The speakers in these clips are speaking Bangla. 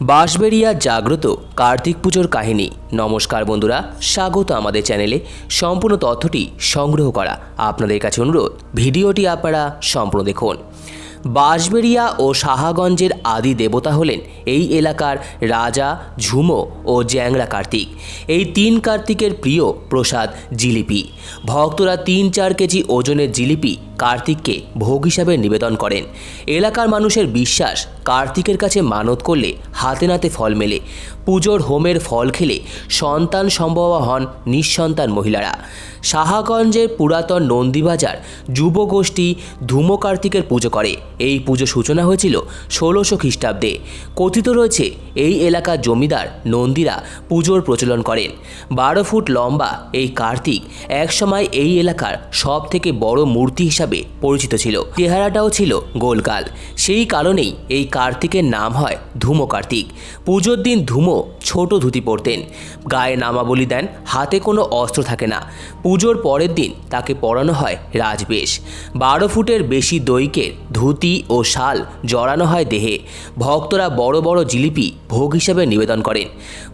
বাঁশবেড়িয়া জাগ্রত কার্তিক পুজোর কাহিনী। নমস্কার বন্ধুরা, স্বাগত আমাদের চ্যানেলে। সম্পূর্ণ তথ্যটি সংগ্রহ করা আপনাদের কাছে অনুরোধ, ভিডিওটি আপনারা সম্পূর্ণ দেখুন। বাঁশবেড়িয়া ও সাহাগঞ্জের আদি দেবতা হলেন এই এলাকার রাজা, ঝুমো ও জ্যাংরা কার্তিক। এই তিন কার্তিকের প্রিয় প্রসাদ জিলিপি। ভক্তরা তিন চার কেজি ওজনের জিলিপি কার্তিককে ভোগ হিসাবে নিবেদন করেন। এলাকার মানুষের বিশ্বাস, কার্তিকের কাছে মানত করলে হাতে নাতে ফল মেলে। পুজোর হোমের ফল খেলে সন্তান সম্ভব হন নিঃসন্তান মহিলারা। সাহাগঞ্জের পুরাতন নন্দীবাজার যুব গোষ্ঠী ধূম কার্তিকের পুজো করে। এই পুজো সূচনা হয়েছিল ষোলোশো খ্রিস্টাব্দে। কথিত রয়েছে, এই এলাকার জমিদার নন্দীরা পুজোর প্রচলন করেন। বারো ফুট লম্বা এই কার্তিক একসময় এই এলাকার সব থেকে বড় মূর্তি হিসাবে পরিচিত ছিল। চেহারাটাও ছিল গোলকাল সেই কারণেই এই কার্তিকের নাম হয় ধূমো কার্তিক। পুজোর দিন ধূমো ছোট ধুতি পরতেন। গায়ে নামাবলি দেন, হাতে কোনো অস্ত্র থাকে না। পুজোর পরের দিন তাকে পরানো হয় রাজবেশ। বারো ফুটের বেশি দৈকের ধুতি ও শাল জড়ানো হয় দেহে। ভক্তরা বড় বড় জিলিপি ভোগ হিসেবে নিবেদন করেন।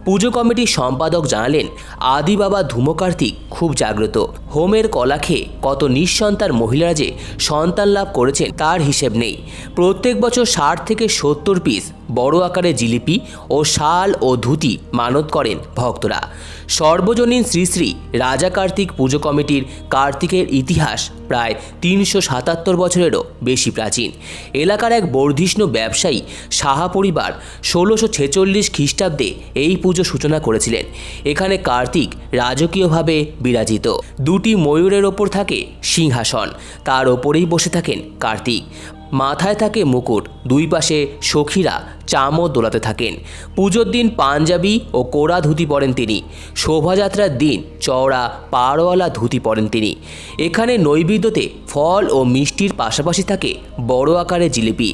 পুজো কমিটির সম্পাদক জানালেন, আদি বাবা ধূমো কার্তিক খুব জাগ্রত। হোমের কলা খেয়ে কত নিঃসন্তার মহিলারা যে সন্তান লাভ করেছেন তার হিসেব নেই। প্রত্যেক বছর ষাট থেকে সত্তর পিস বড় আকারে জিলিপি ও শাল ও ধুতি মানত করেন ভক্তরা। সর্বজনীন শ্রী শ্রী রাজা কার্তিক পুজো কমিটির কার্তিকের ইতিহাস প্রায় তিনশো সাতাত্তর বছরেরও বেশি প্রাচীন। এলাকার এক বর্ধিষ্ণু ব্যবসায়ী সাহা পরিবার ষোলোশো ছেচল্লিশ খ্রিস্টাব্দে এই পুজো সূচনা করেছিলেন। এখানে কার্তিক রাজকীয়ভাবে বিরাজিত। দুটি ময়ূরের ওপর থাকে সিংহাসন, তার ওপরেই বসে থাকেন কার্তিক। মাথায় থাকে মুকুট, দুই পাশে সখীরা চামর দোলাতে থাকেন। পুজোর দিন পাঞ্জাবি ও কোরা ধুতি পরেন তিনি। শোভাযাত্রার দিন চওড়া পাড়ওয়ালা ধুতি পরেন তিনি। এখানে নৈবেদ্যতে ফল ও মিষ্টির পাশাপাশি থাকে বড় আকারে জিলিপি।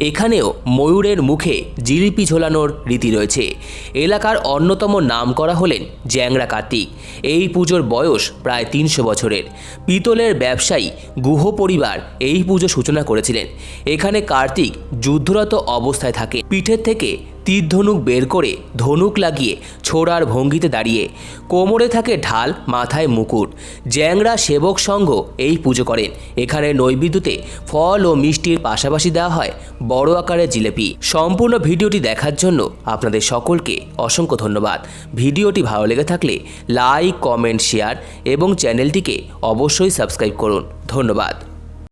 এখানেও ময়ূরের মুখে জিলিপি ঝোলানোর রীতি রয়েছে। এলাকার অন্যতম নাম করা হলেন জ্যাংরা কার্তিক। এই পুজোর বয়স প্রায় তিনশো বছরের। পিতলের ব্যবসায়ী গুহ পরিবার এই পুজো সূচনা করেছিলেন। এখানে কার্তিক যুদ্ধরত অবস্থায় থাকে। পিঠের থেকে তীর ধনুক বের করে ধনুক লাগিয়ে ছোড়ার ভঙ্গিতে দাঁড়িয়ে। কোমরে থাকে ঢাল, মাথায় মুকুট। জ্যাংরা সেবক সংঘ এই পুজো করেন। এখানে নৈবেদ্যতে ফল ও মিষ্টির পাশাপাশি দেওয়া হয় বড় আকারের জিলেপি। সম্পূর্ণ ভিডিওটি দেখার জন্য আপনাদের সকলকে অসংখ্য ধন্যবাদ। ভিডিওটি ভালো লেগে থাকলে লাইক, কমেন্ট, শেয়ার এবং চ্যানেলটিকে অবশ্যই সাবস্ক্রাইব করুন। ধন্যবাদ।